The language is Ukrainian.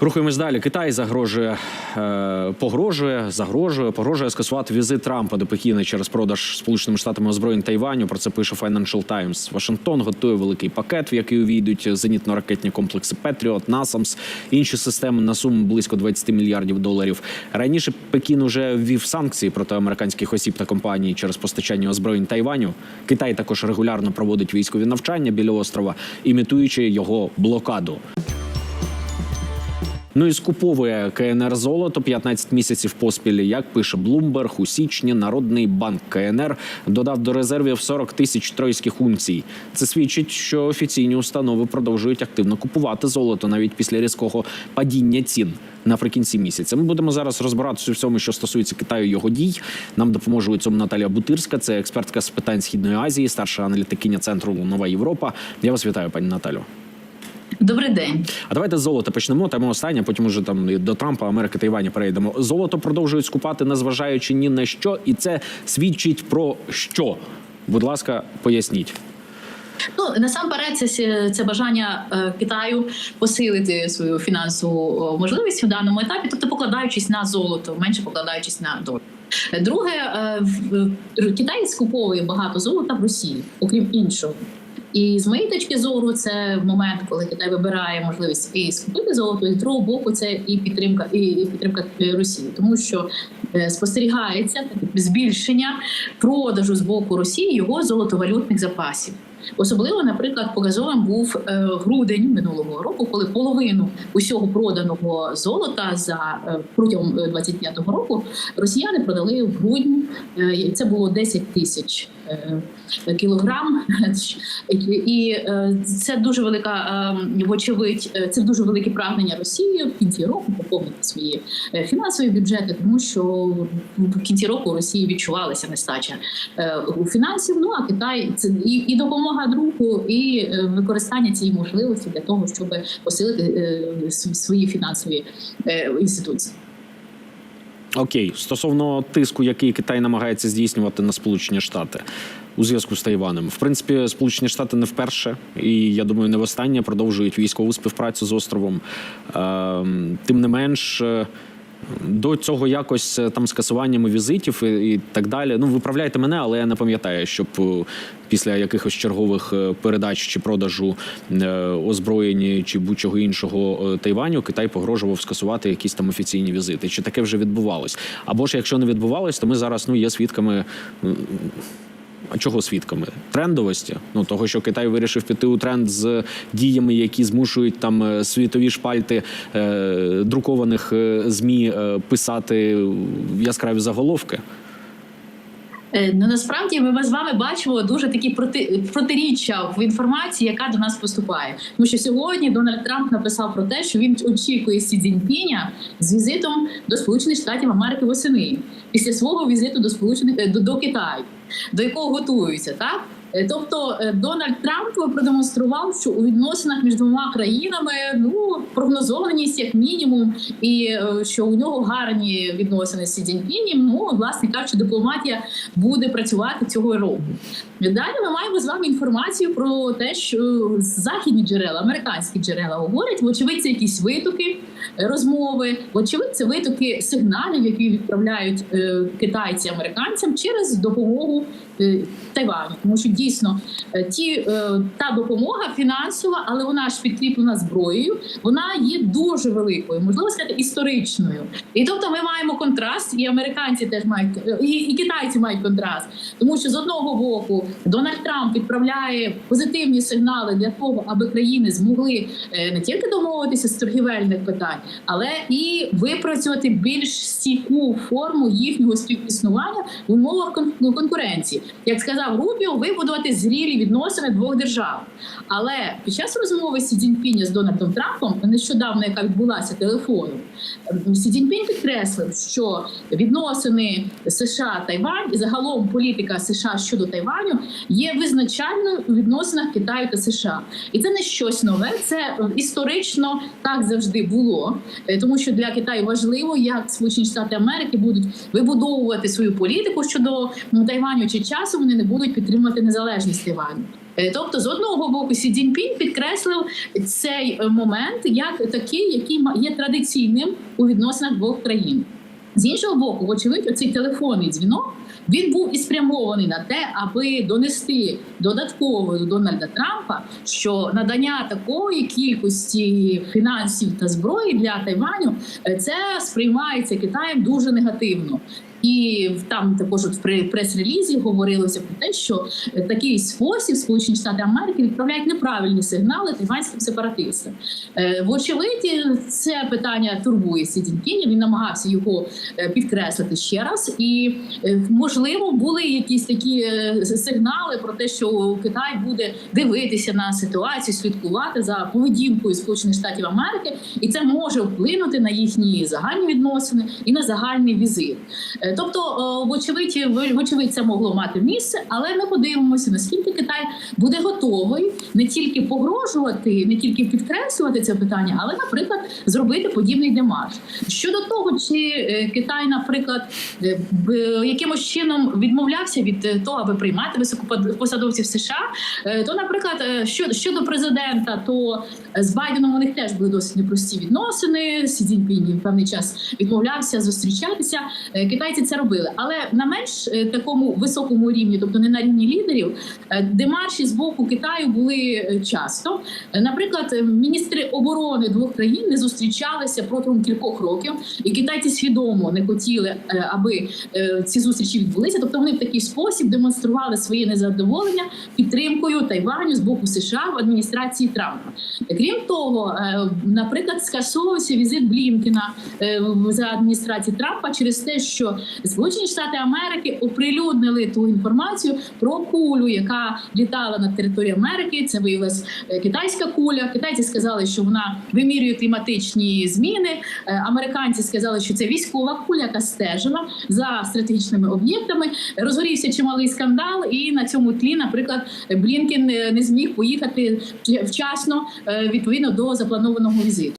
Рухаємось далі. Китай загрожує, е, погрожує, загрожує, погрожує скасувати візит Трампа до Пекіна через продаж Сполученими Штатами озброєнь Тайваню. Про це пише Financial Times. Вашингтон готує великий пакет, в який увійдуть зенітно-ракетні комплекси Петріот, Насамс, інші системи на суму близько 20 мільярдів доларів. Раніше Пекін уже ввів санкції проти американських осіб та компаній через постачання озброєнь Тайваню. Китай також регулярно проводить військові навчання біля острова, імітуючи його блокаду. Ну і скуповує КНР золото 15 місяців поспіль. Як пише Блумберг, у січні Народний банк КНР додав до резервів 40 тисяч тройських унцій. Це свідчить, що офіційні установи продовжують активно купувати золото навіть після різкого падіння цін. Наприкінці місяця ми будемо зараз розбиратися у всьому, що стосується Китаю його дій. Нам допоможе у цьому Наталія Бутирська. Це експертка з питань східної Азії, старша аналітикиня центру Нова Європа. Я вас вітаю, пані Наталю. Добрий день. А давайте з золота почнемо. Тема остання, потім уже там до Трампа, Америки, Тайвані перейдемо. Золото продовжують скупати, незважаючи ні на що, і це свідчить про що. Будь ласка, поясніть. Ну насамперед, це, це бажання е, Китаю посилити свою фінансову можливість у даному етапі, тобто покладаючись на золото, менше покладаючись на долар. Друге, е, в- в- Китай скуповує багато золота в Росії, окрім іншого. І з моєї точки зору, це момент, коли Китай вибирає можливість і скупити золото, і з другого боку, це і підтримка, і підтримка е, Росії, тому що е, спостерігається збільшення продажу з боку Росії його золотовалютних запасів. Особливо, наприклад, показовим був е, грудень минулого року, коли половину усього проданого золота за е, протягом 25-го року росіяни продали в грудні. Е, це було 10 тисяч е, кілограм. І е, це дуже велика, е, вочевидь, е, це дуже велике прагнення Росії в кінці року поповнити свої е, фінансові бюджети, тому що в кінці року Росії відчувалася нестача е, у фінансів. Ну а Китай це і, і допомога другу, і е, використання цієї можливості для того, щоб посилити е, свої фінансові е, інституції. Окей, стосовно тиску, який Китай намагається здійснювати на Сполучені Штати у зв'язку з Тайванем. В принципі, Сполучені Штати не вперше, і я думаю, не востаннє продовжують військову співпрацю з островом. Ем, Тим не менш. До цього якось е, там скасуваннями візитів і, і так далі. Ну, виправляйте мене, але я не пам'ятаю, щоб е, після якихось чергових е, передач чи продажу озброєнь чи будь-чого іншого Тайваню Китай погрожував скасувати якісь там офіційні візити. Чи таке вже відбувалось? Або ж якщо не відбувалось, то ми зараз ну є свідками. А чого свідками? Трендовості? Ну того, що Китай вирішив піти у тренд з діями, які змушують там е, світові шпальти е, друкованих е, змі е, писати яскраві заголовки. Е, Ну насправді ми з вами бачимо дуже такі проти протиріччя в інформації, яка до нас поступає. Тому що сьогодні Дональд Трамп написав про те, що він очікує Сі Цзіньпіня з візитом до Сполучених Штатів Америки восени після свого візиту до Сполучених е, до, до Китаю, до якого готуються, так. Е, Тобто е, Дональд Трамп продемонстрував, що у відносинах між двома країнами ну прогнозованість як мінімум, і е, що у нього гарні відносини з Сі Цзіньпінем, Ну власне кажучи, дипломатія буде працювати цього року. Далі ми маємо з вами інформацію про те, що західні джерела, американські джерела говорять, вочевидь, це якісь витоки розмови, вочевидь, це витоки сигналів, які відправляють китайці американцям через допомогу Тайваню, тому що дійсно е, ті е, та допомога фінансова, але вона ж підкріплена зброєю, вона є дуже великою, можливо сказати, історичною. І тобто ми маємо контраст, і американці теж мають е, і, і китайці мають контраст, тому що з одного боку Дональд Трамп відправляє позитивні сигнали для того, аби країни змогли не тільки домовитися з торгівельних питань, але і випрацювати більш стійку форму їхнього співіснування в умовах кон- конкуренції. Як сказав Рубіо, вибудувати зрілі відносини двох держав. Але під час розмови Сі Цзіньпіня з Дональдом Трампом, нещодавно, яка відбулася телефоном, ем, Сі Цзіньпінь підкреслив, що відносини США Тайвань і загалом політика США щодо Тайваню є визначальною у відносинах Китаю та США, і це не щось нове. Це е, історично так завжди було, Е, тому що для Китаю важливо, як Сполучені Штати Америки будуть вибудовувати свою політику щодо Тайваню чи часу вони не будуть підтримувати незалежність Тайваню. Е, Тобто, з одного боку, Сі Цзіньпінь підкреслив цей е, момент як такий, який є традиційним у відносинах двох країн. З іншого боку, вочевидь, оцей телефонний дзвінок він був і спрямований на те, аби донести додатково до Дональда Трампа, що надання такої кількості фінансів та зброї для Тайваню е, це сприймається Китаєм дуже негативно. І там також от в пре- прес-релізі говорилося про те, що е, такий спосіб Сполучені Штати Америки відправляють неправильні сигнали тайванським сепаратистам. Е, Вочевидь, це питання турбує Сі Цзіньпіня, Він намагався його е, підкреслити ще раз, і можливо були якісь такі сигнали про те, що Китай буде дивитися на ситуацію, слідкувати за поведінкою Сполучених Штатів Америки, і це може вплинути на їхні загальні відносини і на загальний візит. Е, Тобто, вочевидь, ви- вочевидь, це могло мати місце, але ми подивимося, наскільки Китай буде готовий не тільки погрожувати, не тільки підкреслювати це питання, але, наприклад, зробити подібний демарш. Щодо того, чи е, Китай, наприклад, е, якимось чином відмовлявся від е, того, аби приймати високопосадовців США, то, наприклад, що- щодо президента, то з Байденом у них теж були досить непрості відносини. Сі Цзіньпінь певний час відмовлявся зустрічатися. Китайці це робили, але на менш такому високому рівні, тобто не на рівні лідерів, демарші з боку Китаю були е, часто. Е, Наприклад, е, міністри оборони двох країн не зустрічалися протягом кількох років, і китайці свідомо не хотіли, аби ці зустрічі відбулися. Тобто вони в такий спосіб демонстрували своє незадоволення підтримкою Тайваню з боку США в адміністрації Трампа. Крім того, наприклад, скасовувався візит Блінкіна за адміністрації Трампа через те, що Сполучені Штати Америки оприлюднили ту інформацію про кулю, яка літала над територією Америки. Це виявилась е, китайська куля. Китайці сказали, що вона вимірює кліматичні зміни. Е, Американці сказали, що це військова куля, яка стежила за стратегічними об'єктами. Розгорівся чималий скандал, і на цьому тлі, наприклад, Блінкен не зміг поїхати вчасно е, відповідно до запланованого візиту.